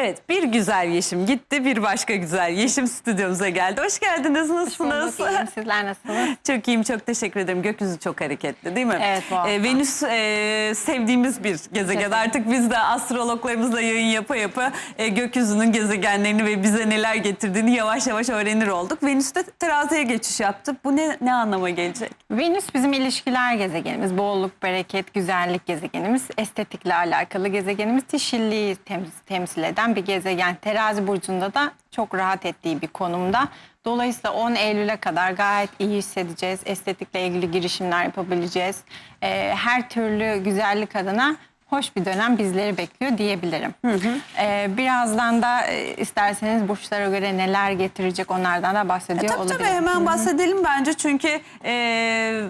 Evet bir güzel Yeşim gitti bir başka güzel Yeşim stüdyomuza geldi. Hoş geldiniz nasılsınız? Bulduk, iyiyim. Sizler nasılsınız? çok iyiyim çok teşekkür ederim. Gökyüzü çok hareketli değil mi? Evet, bu hafta. Ee, Venüs e, sevdiğimiz bir gezegen. Artık biz de astrologlarımızla yayın yapa yapa e, gökyüzünün gezegenlerini ve bize neler getirdiğini yavaş yavaş öğrenir olduk. Venüs de teraziye geçiş yaptı. Bu ne, ne anlama gelecek? Venüs bizim ilişkiler gezegenimiz, bolluk, bereket, güzellik gezegenimiz, estetikle alakalı gezegenimiz, dişilliği tem- temsil eden bir gezegen. Terazi burcunda da çok rahat ettiği bir konumda. Dolayısıyla 10 Eylül'e kadar gayet iyi hissedeceğiz. Estetikle ilgili girişimler yapabileceğiz. Ee, her türlü güzellik adına hoş bir dönem bizleri bekliyor diyebilirim. Ee, birazdan da e, isterseniz burçlara göre neler getirecek onlardan da bahsediyor E, Tabii olabilirim. tabii hemen bahsedelim bence çünkü e,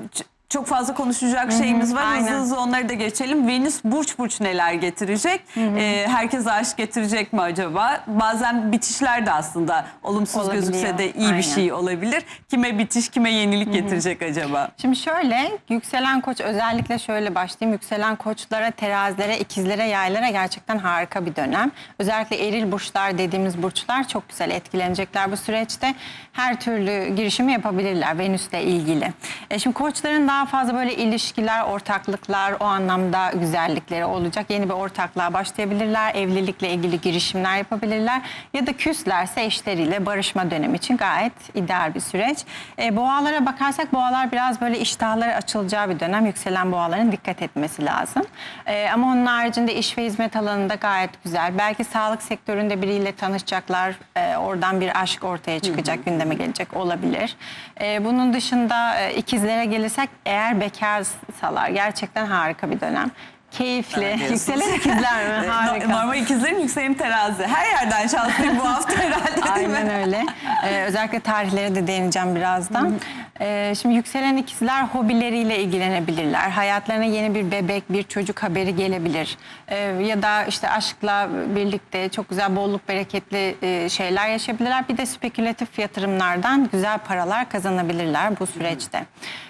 çok fazla konuşacak şeyimiz var. aynen. Hızlı hızlı onları da geçelim. Venüs burç burç neler getirecek? E, herkese aşk getirecek mi acaba? Bazen bitişler de aslında olumsuz Olabiliyor, gözükse de iyi aynen. bir şey olabilir. Kime bitiş, kime yenilik getirecek acaba? Şimdi şöyle yükselen koç özellikle şöyle başlayayım. Yükselen koçlara, terazilere, ikizlere, yaylara gerçekten harika bir dönem. Özellikle eril burçlar dediğimiz burçlar çok güzel etkilenecekler bu süreçte. Her türlü girişimi yapabilirler Venüs'le ilgili. E şimdi koçların daha fazla böyle ilişkiler, ortaklıklar o anlamda güzellikleri olacak. Yeni bir ortaklığa başlayabilirler. Evlilikle ilgili girişimler yapabilirler. Ya da küslerse eşleriyle barışma dönemi için gayet ideal bir süreç. E, boğalara bakarsak boğalar biraz böyle iştahları açılacağı bir dönem. Yükselen boğaların dikkat etmesi lazım. E, ama onun haricinde iş ve hizmet alanında gayet güzel. Belki sağlık sektöründe biriyle tanışacaklar. E, oradan bir aşk ortaya çıkacak, gündeme gelecek olabilir. E, bunun dışında e, ikizlere gelirsek eğer bekarsalar gerçekten harika bir dönem. Keyifli. Yükselen ikizler mi? Harika. no- Normal ikizlerin yükselenim terazi. Her yerden şanslıyım bu hafta herhalde değil mi? Aynen öyle. Ee, özellikle tarihlere de değineceğim birazdan. Ee, şimdi yükselen ikizler hobileriyle ilgilenebilirler. Hayatlarına yeni bir bebek, bir çocuk haberi gelebilir. Ee, ya da işte aşkla birlikte çok güzel bolluk bereketli e, şeyler yaşayabilirler. Bir de spekülatif yatırımlardan güzel paralar kazanabilirler bu süreçte.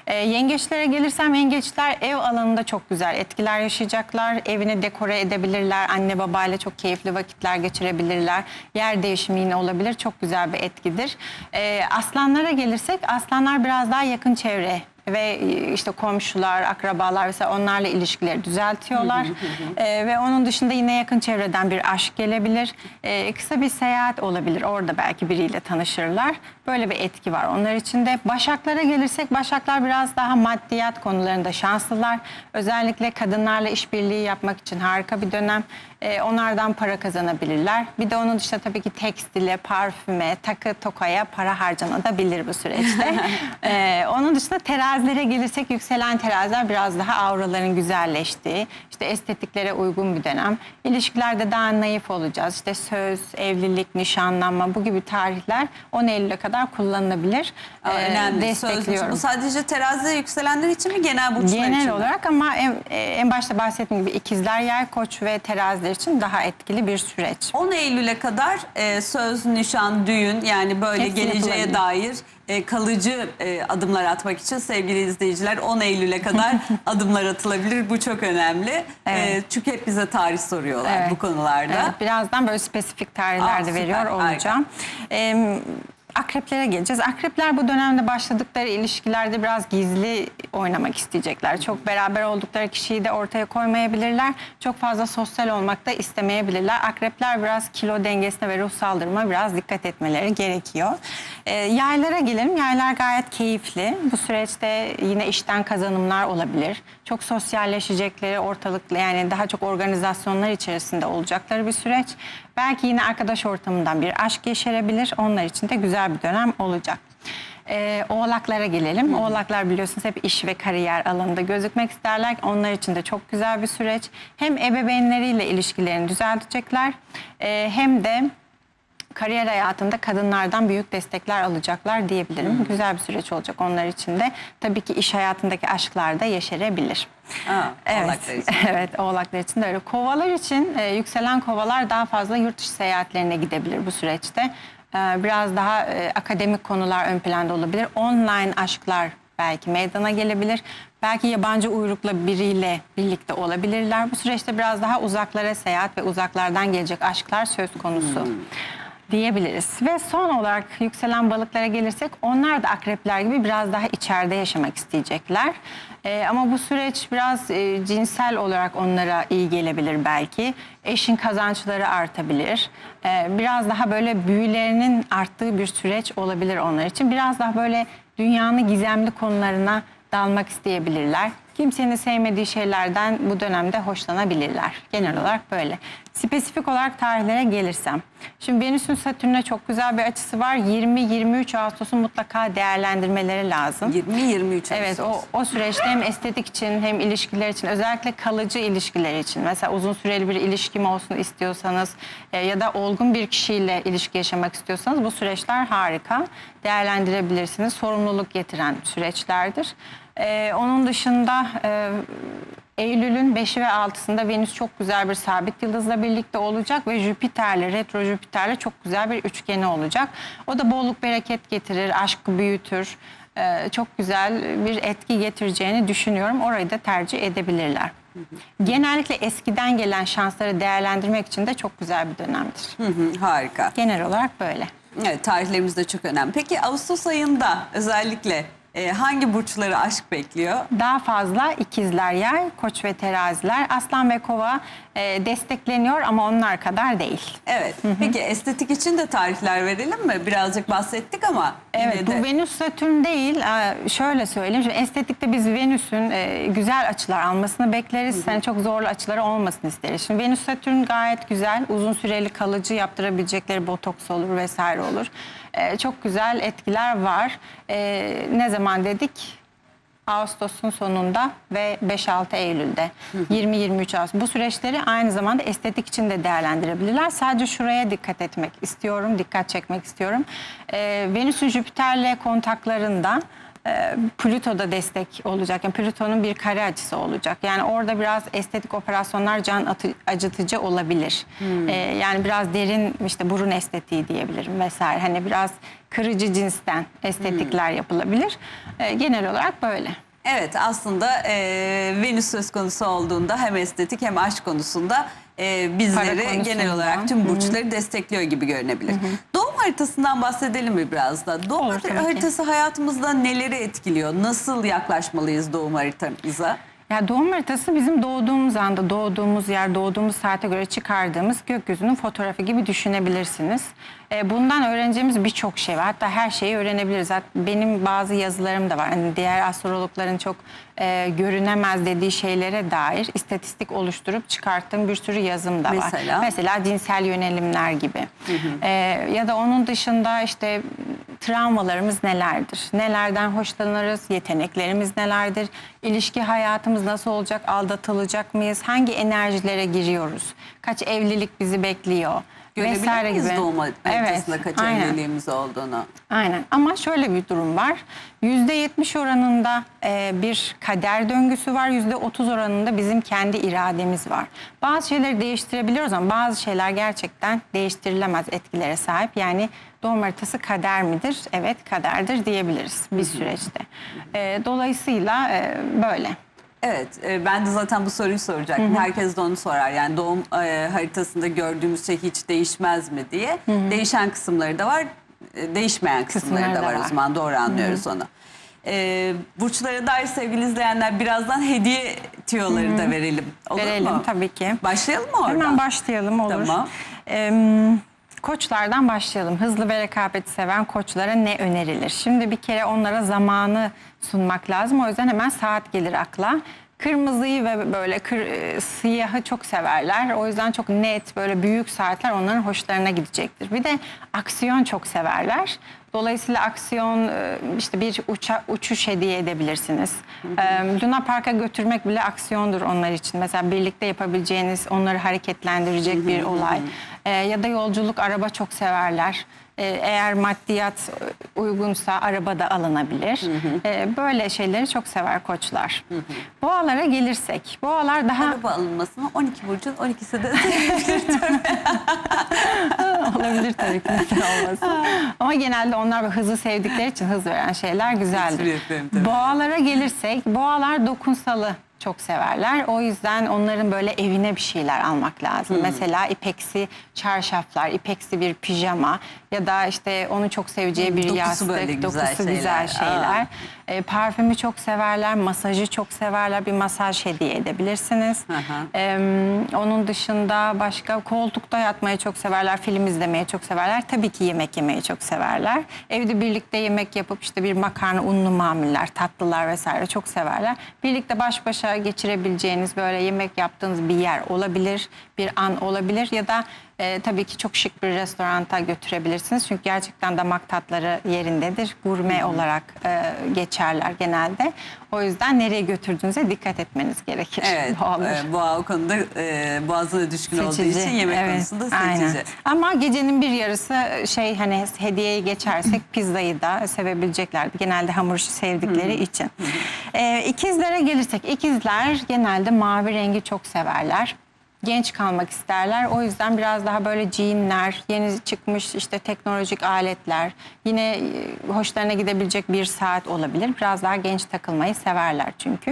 Ee, yengeçlere gelirsem yengeçler ev alanında çok güzel etkiler yaşayacaklar. Evini dekore edebilirler. Anne babayla çok keyifli vakitler geçirebilirler. Yer değişimi yine olabilir. Çok güzel bir etkidir. Ee, aslanlara gelirsek aslanlar biraz daha yakın çevre ve e, işte komşular, akrabalar mesela onlarla ilişkileri düzeltiyorlar. Ee, ve onun dışında yine yakın çevreden bir aşk gelebilir. Ee, kısa bir seyahat olabilir. Orada belki biriyle tanışırlar. Böyle bir etki var onlar için de. Başaklara gelirsek başaklar biraz daha maddiyat konularında şanslılar. Özellikle kadınlarla işbirliği yapmak için harika bir dönem. Ee, onlardan para kazanabilirler. Bir de onun dışında tabii ki tekstile, parfüme, takı, tokaya para harcanabilir bu süreçte. Ee, onun dışında terazilere gelirsek yükselen teraziler biraz daha auraların güzelleştiği, işte estetiklere uygun bir dönem. İlişkilerde daha naif olacağız. İşte söz, evlilik, nişanlanma bu gibi tarihler 10 Eylül'e kadar kullanılabilir. Aa, Ee, önemli. Destekliyorum. Bu sadece terazi yükselenler için mi genel burçlar için Genel olarak ama en, e, en başta bahsettiğim gibi ikizler, yay, koç ve teraziler için daha etkili bir süreç. 10 Eylül'e kadar e, söz, nişan, düğün yani böyle Hepsi geleceğe dair e, kalıcı e, adımlar atmak için sevgili izleyiciler 10 Eylül'e kadar adımlar atılabilir. Bu çok önemli. E, Evet. çünkü hep bize tarih soruyorlar Evet. bu konularda. Evet, birazdan böyle spesifik tarihler Aa, de süper, veriyor harika. olacağım. Akreplere geleceğiz. Akrepler bu dönemde başladıkları ilişkilerde biraz gizli oynamak isteyecekler. Çok beraber oldukları kişiyi de ortaya koymayabilirler. Çok fazla sosyal olmak da istemeyebilirler. Akrepler biraz kilo dengesine ve ruh saldırma biraz dikkat etmeleri gerekiyor. Ee, yaylara gelelim. Yaylar gayet keyifli. Bu süreçte yine işten kazanımlar olabilir. Çok sosyalleşecekleri ortalıkla yani daha çok organizasyonlar içerisinde olacakları bir süreç. Belki yine arkadaş ortamından bir aşk yeşerebilir. Onlar için de güzel bir dönem olacak. Ee, oğlaklara gelelim. Oğlaklar biliyorsunuz hep iş ve kariyer alanında gözükmek isterler. Onlar için de çok güzel bir süreç. Hem ebeveynleriyle ilişkilerini düzeltecekler ee, hem de kariyer hayatında kadınlardan büyük destekler alacaklar diyebilirim. Güzel bir süreç olacak onlar için de. Tabii ki iş hayatındaki aşklar da yeşerebilir. Aa, Evet, oğlaklar için. evet oğlaklar için de öyle. Kovalar için e, yükselen kovalar daha fazla yurt dışı seyahatlerine gidebilir bu süreçte. E, biraz daha e, akademik konular ön planda olabilir. Online aşklar belki meydana gelebilir. Belki yabancı uyrukla biriyle birlikte olabilirler. Bu süreçte biraz daha uzaklara seyahat ve uzaklardan gelecek aşklar söz konusu diyebiliriz. Ve son olarak yükselen balıklara gelirsek onlar da akrepler gibi biraz daha içeride yaşamak isteyecekler. Ee, ama bu süreç biraz e, cinsel olarak onlara iyi gelebilir belki. Eşin kazançları artabilir. Ee, biraz daha böyle büyülerinin arttığı bir süreç olabilir onlar için. Biraz daha böyle dünyanın gizemli konularına dalmak isteyebilirler. Kimsenin sevmediği şeylerden bu dönemde hoşlanabilirler. Genel olarak böyle. Spesifik olarak tarihlere gelirsem. Şimdi Venüs'ün Satürn'e çok güzel bir açısı var. 20-23 Ağustos'u mutlaka değerlendirmeleri lazım. 20-23 Evet o, o süreçte hem estetik için hem ilişkiler için özellikle kalıcı ilişkiler için mesela uzun süreli bir ilişkim olsun istiyorsanız e, ya da olgun bir kişiyle ilişki yaşamak istiyorsanız bu süreçler harika değerlendirebilirsiniz. Sorumluluk getiren süreçlerdir. E, onun dışında e, Eylül'ün 5'i ve 6'sında Venüs çok güzel bir sabit yıldızla birlikte olacak ve Jüpiter'le, retro Jüpiter'le çok güzel bir üçgeni olacak. O da bolluk bereket getirir, aşkı büyütür. Ee, çok güzel bir etki getireceğini düşünüyorum. Orayı da tercih edebilirler. Genellikle eskiden gelen şansları değerlendirmek için de çok güzel bir dönemdir. Hı hı, harika. Genel olarak böyle. Evet tarihlerimiz de çok önemli. Peki Ağustos ayında özellikle e, hangi burçları aşk bekliyor? Daha fazla ikizler yay, koç ve teraziler, aslan ve kova e, destekleniyor ama onlar kadar değil. Evet. Peki estetik için de tarihler verelim mi? Birazcık bahsettik ama Evet yine bu de Venüs Satürn değil. Ee, Şöyle söyleyeyim. Şimdi estetikte biz Venüs'ün e, güzel açılar almasını bekleriz. Yani çok zorlu açıları olmasını isteriz. Şimdi Venüs Satürn gayet güzel. Uzun süreli kalıcı yaptırabilecekleri botoks olur vesaire olur. Ee, Çok güzel etkiler var. Ee, Ne zaman dedik? Ağustos'un sonunda ve 5-6 Eylül'de 20-23 Ağustos bu süreçleri aynı zamanda estetik için de değerlendirebilirler. Sadece şuraya dikkat etmek istiyorum, dikkat çekmek istiyorum. Ee, Venüs'ün Jüpiter'le kontaklarında Plüto'da destek olacak. Yani Plüton'un bir kare açısı olacak. Yani orada biraz estetik operasyonlar can atı- acıtıcı olabilir. Ee, yani biraz derin işte burun estetiği diyebilirim vesaire. Hani biraz kırıcı cinsten estetikler yapılabilir. Ee, genel olarak böyle. evet aslında e, Venüs söz konusu olduğunda hem estetik hem aşk konusunda e, bizleri genel olarak tüm burçları destekliyor gibi görünebilir. Doğum haritasından bahsedelim mi biraz da? Doğum Olur, haritası hayatımızda neleri etkiliyor? Nasıl yaklaşmalıyız doğum haritamıza? Ya doğum haritası bizim doğduğumuz anda, doğduğumuz yer, doğduğumuz saate göre çıkardığımız gökyüzünün fotoğrafı gibi düşünebilirsiniz. E, bundan öğreneceğimiz birçok şey var. Hatta her şeyi öğrenebiliriz. Hatta benim bazı yazılarım da var. Hani diğer astrologların çok e, görünemez dediği şeylere dair istatistik oluşturup çıkarttığım bir sürü yazım da var. Mesela? Mesela cinsel yönelimler gibi. E, ya da onun dışında işte travmalarımız nelerdir? Nelerden hoşlanırız? Yeteneklerimiz nelerdir? İlişki hayatımız nasıl olacak? Aldatılacak mıyız? Hangi enerjilere giriyoruz? Kaç evlilik bizi bekliyor? Görebilir miyiz gibi. doğum haritasında kaç aynen. evliliğimiz olduğunu? Aynen ama şöyle bir durum var. %70 oranında e, bir kader döngüsü var. %30 oranında bizim kendi irademiz var. Bazı şeyleri değiştirebiliyoruz ama bazı şeyler gerçekten değiştirilemez etkilere sahip. Yani doğum haritası kader midir? Evet kaderdir diyebiliriz bir süreçte. E, dolayısıyla e, böyle. Evet, e, ben de zaten bu soruyu soracaktım. Herkes de onu sorar. Yani doğum e, haritasında gördüğümüz şey hiç değişmez mi diye. Değişen kısımları da var, e, değişmeyen kısımları Kısımları da da var. O var. zaman doğru anlıyoruz onu. E, burçlara dair sevgili izleyenler birazdan hediye tüyoları da verelim. Olur Verelim mu? tabii ki. Başlayalım mı oradan? Hemen başlayalım olur. Tamam. Ee, koçlardan başlayalım. Hızlı ve rekabeti seven koçlara ne önerilir? Şimdi bir kere onlara zamanı sunmak lazım. O yüzden hemen saat gelir akla. Kırmızıyı ve böyle kır, e, siyahı çok severler. O yüzden çok net böyle büyük saatler onların hoşlarına gidecektir. Bir de aksiyon çok severler. Dolayısıyla aksiyon e, işte bir uça, uçuş hediye edebilirsiniz. E, Luna Park'a götürmek bile aksiyondur onlar için. Mesela birlikte yapabileceğiniz, onları hareketlendirecek bir olay. E, Ya da yolculuk, araba çok severler. E, Eğer maddiyat uygunsa araba da alınabilir. E, Böyle şeyleri çok sever koçlar. Boğalara gelirsek. Boğalar daha Araba alınmasını 12 burcun 12'si de olabilir tabii ki olmasın. Ama genelde onlar hızı sevdikleri için hız veren şeyler güzeldir. Boğalara gelirsek boğalar dokunsalı çok severler. O yüzden onların böyle evine bir şeyler almak lazım. Hmm. Mesela ipeksi çarşaflar, ipeksi bir pijama ya da işte onu çok seveceği bir Dokusu yastık, böyle güzel dokusu güzel şeyler. şeyler. Aa. E, parfümü çok severler, masajı çok severler. Bir masaj hediye edebilirsiniz. E, onun dışında başka koltukta yatmayı çok severler, film izlemeyi çok severler. Tabii ki yemek yemeyi çok severler. Evde birlikte yemek yapıp işte bir makarna, unlu mamuller, tatlılar vesaire çok severler. Birlikte baş başa geçirebileceğiniz böyle yemek yaptığınız bir yer olabilir, bir an olabilir ya da e, tabii ki çok şık bir restoranta götürebilirsiniz. Çünkü gerçekten damak tatları yerindedir. Gurme olarak e, geçerler genelde. O yüzden nereye götürdüğünüze dikkat etmeniz gerekir. Evet, Doğal. e, boğa o konuda e, boğazına düşkün olduğu Seçici. için yemek Evet, konusunda seçici. aynen. Ama gecenin bir yarısı şey hani hediyeyi geçersek pizzayı da sevebileceklerdi. Genelde hamur işi sevdikleri için. Ee, ikizlere gelirsek ikizler genelde mavi rengi çok severler. Genç kalmak isterler. O yüzden biraz daha böyle jeanler, yeni çıkmış işte teknolojik aletler, yine e, hoşlarına gidebilecek bir saat olabilir. Biraz daha genç takılmayı severler çünkü.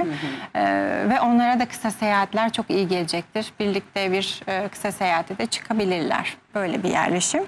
Ee, ve onlara da kısa seyahatler çok iyi gelecektir. Birlikte bir e, kısa seyahate de çıkabilirler. Böyle bir yerleşim.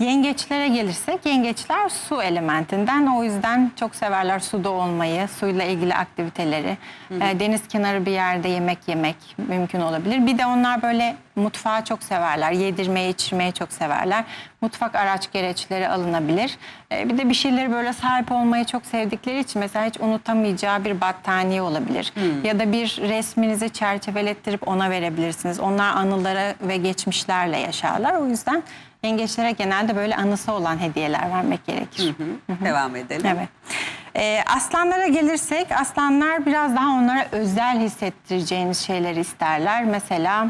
Yengeçlere gelirsek, yengeçler su elementinden. O yüzden çok severler suda olmayı, suyla ilgili aktiviteleri. Ee, deniz kenarı bir yerde yemek yemek mümkün olabilir. Bir de onlar böyle mutfağı çok severler. Yedirmeyi, içirmeyi çok severler. Mutfak araç gereçleri alınabilir. Ee, bir de bir şeyleri böyle sahip olmayı çok sevdikleri için mesela hiç unutamayacağı bir battaniye olabilir. Ya da bir resminizi çerçevelettirip ona verebilirsiniz. Onlar anılara ve geçmişlerle yaşarlar. O yüzden yengeçlere genelde böyle anısı olan hediyeler vermek gerekir. Devam edelim. Evet. Ee, aslanlara gelirsek aslanlar biraz daha onlara özel hissettireceğiniz şeyleri isterler. Mesela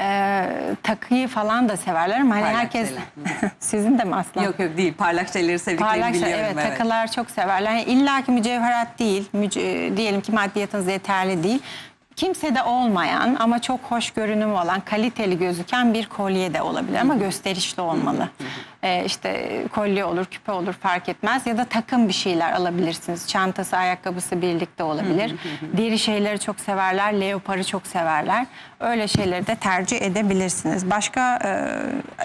e, takıyı falan da severler ama hani Parlak herkes sizin de mi aslan? Yok yok değil. Parlak şeyleri sevdiklerini Parlak şey, biliyorum. evet, takılar çok severler. Yani İlla ki mücevherat değil, müce- diyelim ki maddiyatınız yeterli değil. Kimsede olmayan ama çok hoş görünümü olan, kaliteli gözüken bir kolye de olabilir ama gösterişli olmalı. Ee, işte kolye olur, küpe olur fark etmez ya da takım bir şeyler alabilirsiniz. Çantası, ayakkabısı birlikte olabilir. Deri şeyleri çok severler, leoparı çok severler. Öyle şeyleri de tercih edebilirsiniz. Başka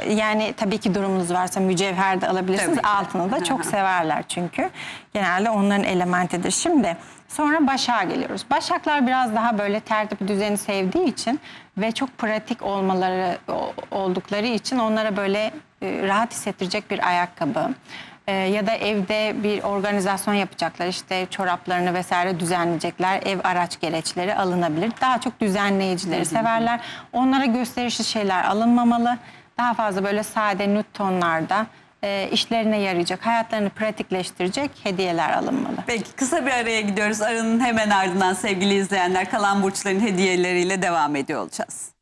e, yani tabii ki durumunuz varsa mücevher de alabilirsiniz. Altını da çok severler çünkü. Genelde onların elementidir. Şimdi sonra Başak'a geliyoruz. Başaklar biraz daha böyle tertip düzeni sevdiği için ve çok pratik olmaları oldukları için onlara böyle e, rahat hissettirecek bir ayakkabı e, ya da evde bir organizasyon yapacaklar. İşte çoraplarını vesaire düzenleyecekler. Ev araç gereçleri alınabilir. Daha çok düzenleyicileri severler. Onlara gösterişli şeyler alınmamalı. Daha fazla böyle sade nut tonlarda e, işlerine yarayacak, hayatlarını pratikleştirecek hediyeler alınmalı. Peki kısa bir araya gidiyoruz. Aranın hemen ardından sevgili izleyenler kalan burçların hediyeleriyle devam ediyor olacağız.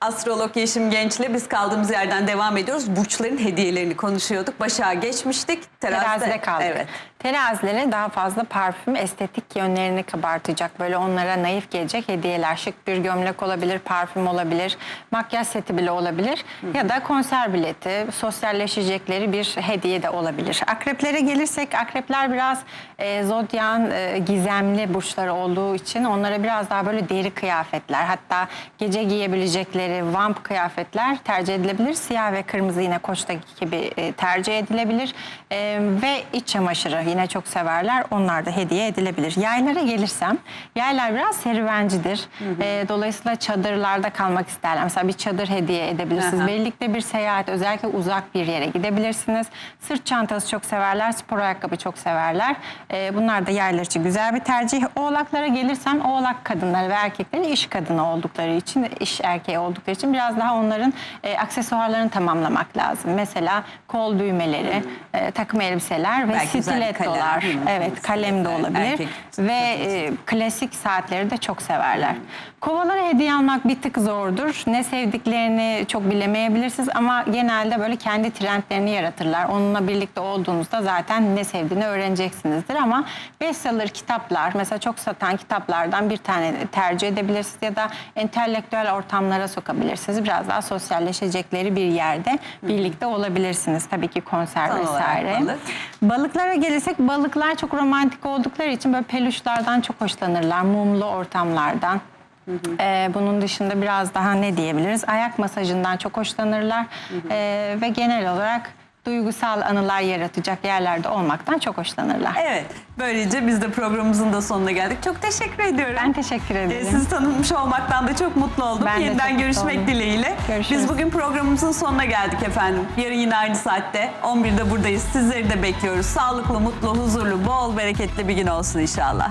Astrolog Yeşim Genç'le biz kaldığımız yerden devam ediyoruz. Burçların hediyelerini konuşuyorduk. Başak'a geçmiştik. Terazide, Terazide kaldık. Evet. Terazilere daha fazla parfüm, estetik yönlerini kabartacak, böyle onlara naif gelecek hediyeler. Şık bir gömlek olabilir, parfüm olabilir, makyaj seti bile olabilir. Ya da konser bileti, sosyalleşecekleri bir hediye de olabilir. Akreplere gelirsek, akrepler biraz e, zodyan e, gizemli burçları olduğu için onlara biraz daha böyle deri kıyafetler, hatta gece giyebilecekleri vamp kıyafetler tercih edilebilir. Siyah ve kırmızı yine koçtaki gibi e, tercih edilebilir. E, ve iç çamaşırı yine çok severler. Onlar da hediye edilebilir. Yaylara gelirsem, yaylar biraz serüvencidir. E, dolayısıyla çadırlarda kalmak isterler. Mesela bir çadır hediye edebilirsiniz. Aha. Birlikte bir seyahat, özellikle uzak bir yere gidebilirsiniz. Sırt çantası çok severler, spor ayakkabı çok severler. E, bunlar da yaylar için güzel bir tercih. Oğlaklara gelirsem, oğlak kadınları ve erkekleri iş kadını oldukları için, iş erkeği oldukları için biraz daha onların e, aksesuarlarını tamamlamak lazım. Mesela kol düğmeleri, e, takım elbiseler ve Belki stiletto. Dolar. Kalem, hı, evet, kalem de olabilir. erkek Ve e, klasik saatleri de çok severler. Kovalara hediye almak bir tık zordur. Ne sevdiklerini çok bilemeyebilirsiniz ama genelde böyle kendi trendlerini yaratırlar. Onunla birlikte olduğunuzda zaten ne sevdiğini öğreneceksinizdir ama bestseller kitaplar, mesela çok satan kitaplardan bir tane tercih edebilirsiniz ya da entelektüel ortamlara sokabilirsiniz. Biraz daha sosyalleşecekleri bir yerde birlikte olabilirsiniz. Tabii ki konser Tam vesaire. balık. Balıklara gelirsek balıklar çok romantik oldukları için böyle peluşlardan çok hoşlanırlar. Mumlu ortamlardan. Ee, bunun dışında biraz daha ne diyebiliriz? Ayak masajından çok hoşlanırlar. Ee, ve genel olarak duygusal anılar yaratacak yerlerde olmaktan çok hoşlanırlar. Evet. Böylece biz de programımızın da sonuna geldik. Çok teşekkür ediyorum. Ben teşekkür Ee, ederim. Sizi tanımış olmaktan da çok mutlu oldum. Ben de Yeniden görüşmek oldum. dileğiyle. Görüşürüz. Biz bugün programımızın sonuna geldik efendim. Yarın yine aynı saatte 11'de buradayız. Sizleri de bekliyoruz. Sağlıklı, mutlu, huzurlu, bol bereketli bir gün olsun inşallah.